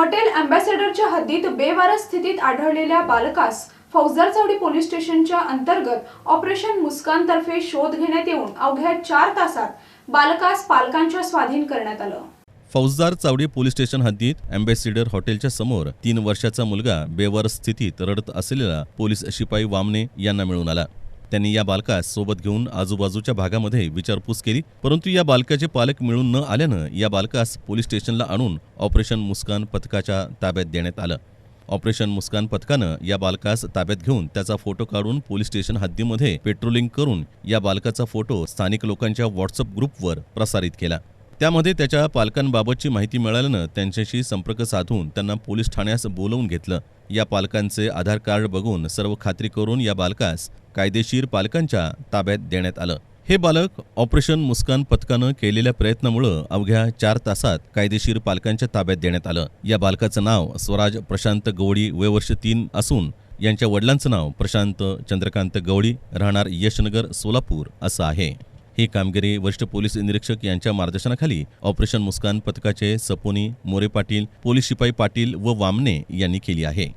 Hotel अँबॅसेडरच्या हद्दीत बेवारस स्थितीत आढळलेल्या बालकास फौजदार चौडी पोलीस स्टेशनच्या अंतर्गत ऑपरेशन मुस्कानतर्फे शोध घेण्यात येऊन अवघ्या चार तासात बालकास पालकांच्या स्वाधीन करण्यात आलं. फौजदार चावडी पोलीस स्टेशन हद्दीत अँबॅसिडर हॉटेलच्या समोर तीन वर्षाचा मुलगा बेवार स्थितीत रडत असलेला पोलीस शिपाई वामने यांना मिळून आला. त्यांनी या बालकास सोबत घेऊन आजूबाजूच्या भागामध्ये विचारपूस केली. परंतु या बालकाचे पालक मिळून न आल्यानं या बालकास पोलीस स्टेशनला आणून ऑपरेशन मुस्कान पथकाच्या ताब्यात देण्यात आलं. ऑपरेशन मुस्कान पथकानं या बालकास ताब्यात घेऊन त्याचा फोटो काढून पोलीस स्टेशन हद्दीमध्ये पेट्रोलिंग करून या बालकाचा फोटो स्थानिक लोकांच्या व्हॉट्सअप ग्रुपवर प्रसारित केला. त्यामध्ये त्याच्या पालकांबाबतची माहिती मिळाल्यानं त्यांच्याशी संपर्क साधून त्यांना पोलीस ठाण्यास बोलवून घेतलं. या पालकांचे आधार कार्ड बघून सर्व खात्री करून या बालकास कायदेशीर पालकांच्या ताब्यात देण्यात आलं. हे बालक ऑपरेशन मुस्कान पथकानं केलेल्या प्रयत्नामुळं अवघ्या चार तासात कायदेशीर पालकांच्या ताब्यात देण्यात आलं. या बालकाचं नाव स्वराज प्रशांत गवडी वयवर्ष तीन असून यांच्या वडिलांचं नाव प्रशांत चंद्रकांत गवडी राहणार यशनगर सोलापूर असं आहे. ही कामगिरी वरिष्ठ पोलीस निरीक्षक यांच्या मार्गदर्शनाखाली ऑपरेशन मुस्कान पथकाचे सपोनी मोरे पाटील पोलीस शिपाई पाटील व वामने यांनी केली आहे.